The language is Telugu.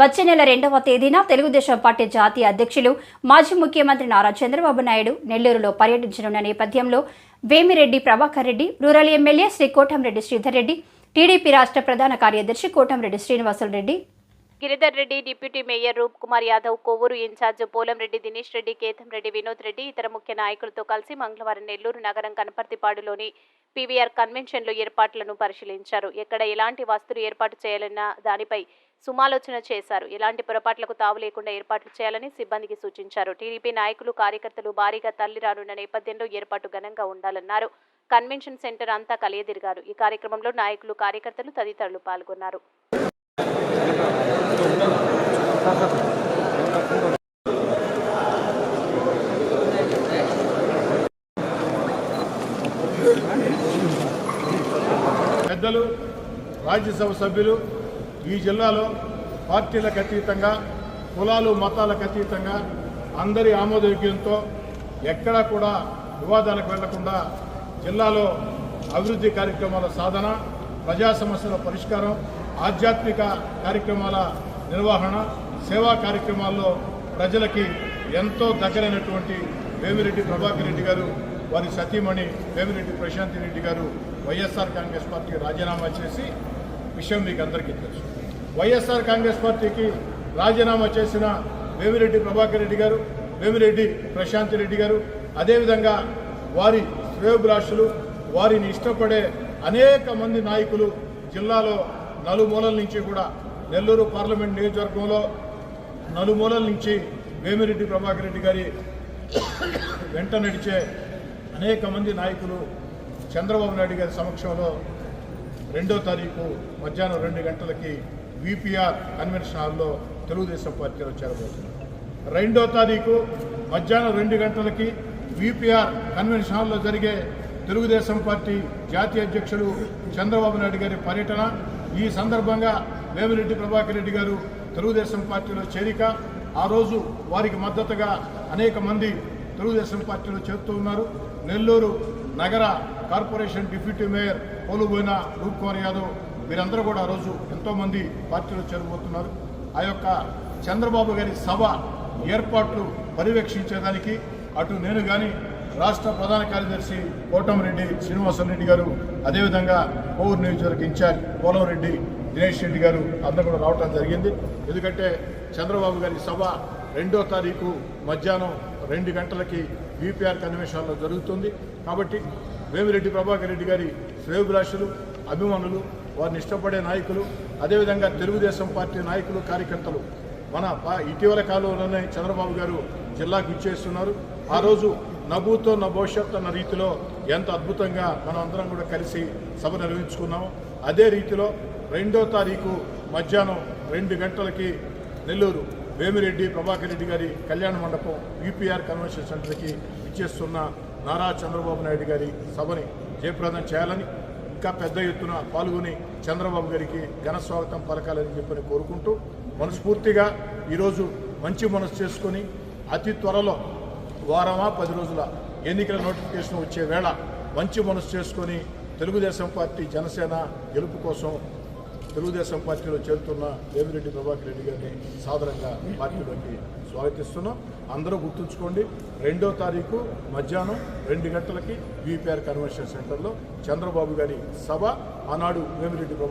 వచ్చే నెల రెండవ తేదీన తెలుగుదేశం పార్టీ జాతీయ అధ్యక్షులు మాజీ ముఖ్యమంత్రి నారా చంద్రబాబు నాయుడు నెల్లూరులో పర్యటించనున్న నేపథ్యంలో Vemireddy Prabhakar Reddy rural MLA Shri Kotamreddy Sridhar Reddy TDP రాష్ట్ర ప్రధాన కార్యదర్శి Kotamreddy Srinivasulu Reddy Giridhar Reddy deputy mayor Roop Kumar Yadav Kovvur incharge Polamreddy Dinesh Reddy Ketam Reddy Vinod Reddy ఇతర ముఖ్య నాయకులతో కలిసి మంగళవారం నెల్లూరు నగరం కనపర్తిపాడులోని పీవీఆర్ కన్వెన్షన్లో ఏర్పాట్లను పరిశీలించారు. ఎక్కడ ఎలాంటి వస్తువులు ఏర్పాటు చేయాలన్న దానిపై సుమాలోచన చేశారు. ఎలాంటి పొరపాట్లకు తావు లేకుండా ఏర్పాట్లు చేయాలని సిబ్బందికి సూచించారు. టీడీపీ నాయకులు కార్యకర్తలు భారీగా తల్లి రానున్న నేపథ్యంలో ఏర్పాటు ఘనంగా ఉండాలన్నారు. కన్వెన్షన్ సెంటర్ అంతా కలియదిరిగారు. ఈ కార్యక్రమంలో నాయకులు కార్యకర్తలు తదితరులు పాల్గొన్నారు. పెద్దలు రాజ్యసభ సభ్యులు ఈ జిల్లాలో పార్టీలకు అతీతంగా కులాలు మతాలకు అతీతంగా అందరి ఆమోదయోగ్యంతో ఎక్కడా కూడా వివాదాలకు వెళ్ళకుండా జిల్లాలో అభివృద్ధి కార్యక్రమాల సాధన ప్రజా సమస్యల పరిష్కారం ఆధ్యాత్మిక కార్యక్రమాల నిర్వహణ సేవా కార్యక్రమాల్లో ప్రజలకి ఎంతో దగ్గరైనటువంటి వేమిరెడ్డి ప్రభాకర్ రెడ్డి గారు వారి సతీమణి వేమిరెడ్డి ప్రశాంతి రెడ్డి గారు వైఎస్ఆర్ కాంగ్రెస్ పార్టీకి రాజీనామా చేసి విషయం మీకు అందరికీ తెలుసు. వైఎస్ఆర్ కాంగ్రెస్ పార్టీకి రాజీనామా చేసిన వేమిరెడ్డి ప్రభాకర్ రెడ్డి గారు వేమిరెడ్డి ప్రశాంతి రెడ్డి గారు అదేవిధంగా వారి శ్రేయోభిలాషులు వారిని ఇష్టపడే అనేక మంది నాయకులు జిల్లాలో నలుమూలల నుంచి కూడా నెల్లూరు పార్లమెంట్ నియోజకవర్గంలో నలుమూలల నుంచి వేమిరెడ్డి ప్రభాకర్ రెడ్డి గారి వెంట నడిచే అనేక మంది నాయకులు చంద్రబాబు నాయుడు గారి సమక్షంలో రెండో తారీఖు మధ్యాహ్నం రెండు గంటలకి విపిఆర్ కన్వెన్షన్ హాల్లో తెలుగుదేశం పార్టీలో చేరబోతున్నారు. రెండో తారీఖు మధ్యాహ్నం రెండు గంటలకి విపిఆర్ కన్వెన్షన్ హాల్లో జరిగే తెలుగుదేశం పార్టీ జాతీయ అధ్యక్షులు చంద్రబాబు నాయుడు గారి పర్యటన ఈ సందర్భంగా వేమిరెడ్డి ప్రభాకర్ రెడ్డి గారు తెలుగుదేశం పార్టీలో చేరిక ఆ రోజు వారికి మద్దతుగా అనేక మంది తెలుగుదేశం పార్టీలో చేరుతూ ఉన్నారు. నెల్లూరు నగర corporation deputy mayor Poluboina Roop Kumar Yadav వీరందరూ కూడా ఆ రోజు ఎంతోమంది పార్టీలో చేరబోతున్నారు. ఆ యొక్క చంద్రబాబు గారి సభ ఏర్పాట్లు పర్యవేక్షించేదానికి అటు నేను కానీ రాష్ట్ర ప్రధాన కార్యదర్శి కోటంరెడ్డి శ్రీనివాసరెడ్డి గారు అదేవిధంగా కోవూరు నియోజకవర్గ ఇన్ఛార్జ్ పోలవరెడ్డి దినేష్ రెడ్డి గారు అందరూ కూడా రావటం జరిగింది. ఎందుకంటే చంద్రబాబు గారి సభ రెండో తారీఖు మధ్యాహ్నం రెండు గంటలకి బీపీఆర్ కన్వెన్షన్లో జరుగుతుంది. కాబట్టి వేమిరెడ్డి ప్రభాకర్ రెడ్డి గారి శ్రేయోభిలాషులు అభిమానులు వారిని ఇష్టపడే నాయకులు అదేవిధంగా తెలుగుదేశం పార్టీ నాయకులు కార్యకర్తలు మన ఇటీవల కాలంలోనే చంద్రబాబు గారు జిల్లాకు ఇచ్చేస్తున్నారు ఆ రోజు నభూతో నా భవిష్యత్ అన్న రీతిలో ఎంత అద్భుతంగా మనం అందరం కూడా కలిసి సభ నిర్వహించుకున్నాము అదే రీతిలో రెండో తారీఖు మధ్యాహ్నం రెండు గంటలకి నెల్లూరు వేమిరెడ్డి ప్రభాకర్ రెడ్డి గారి కళ్యాణ మండపం యూపీఆర్ కన్వెన్షన్ సెంటర్కి ఇచ్చేస్తున్న నారా చంద్రబాబు నాయుడు గారి సభని జయప్రదం చేయాలని ఇంకా పెద్ద ఎత్తున పాల్గొని చంద్రబాబు గారికి ఘన స్వాగతం పలకాలని చెప్పని కోరుకుంటూ మనస్ఫూర్తిగా ఈరోజు మంచి మనసు చేసుకొని అతి త్వరలో వారమా పది రోజుల ఎన్నికల నోటిఫికేషన్ వచ్చే వేళ మంచి మనసు చేసుకొని తెలుగుదేశం పార్టీ జనసేన గెలుపు కోసం తెలుగుదేశం పార్టీలో చేరుతున్న వేమిరెడ్డి ప్రభాకర్ రెడ్డి గారిని సాదరంగా పార్టీలోకి స్వాగతిస్తున్నాం. అందరూ గుర్తుంచుకోండి రెండో తారీఖు మధ్యాహ్నం రెండు గంటలకి బీపీఆర్ కన్వెన్షన్ సెంటర్లో చంద్రబాబు గారి సభ ఆనాడు వేమిరెడ్డి ప్రభాకర్